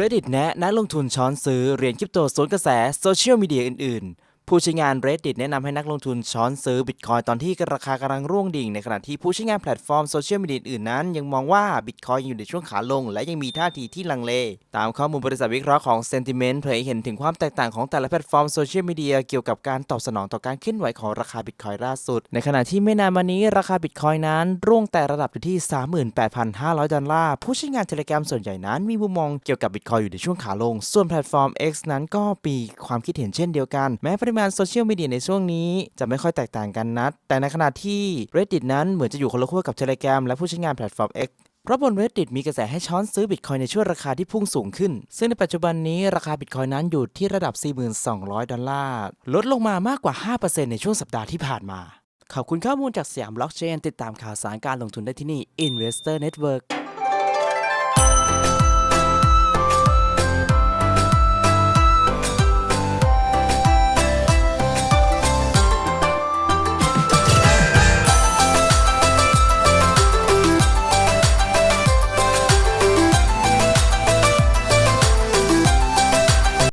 Reddit แนะนักลงทุนช้อนซื้อเหรียญคริปโตสวนกระแสโซเชียลมีเดียอื่น ๆ ผู้ใช้งาน Reddit แนะนำให้นักลงทุนช้อนซื้อบิตคอยตอนที่ราคากำลังร่วงดิ่ง ในขณะที่ผู้ใช้งานแพลตฟอร์มโซเชียลมีเดียอื่นนั้นยังมองว่าบิตคอยอยู่ในช่วงขาลง และยังมีท่าทีที่ลังเล ตามข้อมูลบริษัทวิเคราะห์ของ Sentiment เผยเห็นถึงความแตกต่างของแต่ละแพลตฟอร์มโซเชียลมีเดียเกี่ยวกับการตอบสนองต่อการเคลื่อนไหวของราคาบิตคอยล่าสุด ในขณะที่ไม่นานมานี้ราคาบิตคอยนั้น ร่วงแต่ระดับอยู่ที่ 38,500 ดอลลาร์ผู้ใช้งาน Telegram ส่วนใหญ่นั้น มีมุมมองเกี่ยวกับบิตคอยอยู่ในช่วงขาลง ส่วนแพลตฟอร์ม X นั้นก็มีความคิดเห็นเช่นเดียวกันแม้ปริมาณโซเชียลมีเดียในช่วงนี้จะไม่ค่อยแตกต่างกันนักแต่ในขณะที่ Reddit นั้นเหมือนจะอยู่คนละขั้วกับ Telegram และผู้ใช้งานแพลตฟอร์ม X เพราะบน Reddit มีกระแสให้ช้อนซื้อบิตคอยในช่วงราคาที่พุ่งสูงขึ้น ซึ่งในปัจจุบันนี้ราคาบิตคอยนั้นอยู่ที่ระดับ 4,200 ดอลลาร์ ลดลงมามากกว่า 5%ในช่วงสัปดาห์ที่ผ่านมา ขอบคุณข้อมูลจากสยามบล็อกเชนติดตามข่าวสารการลงทุนได้ที่นี่ Investor Network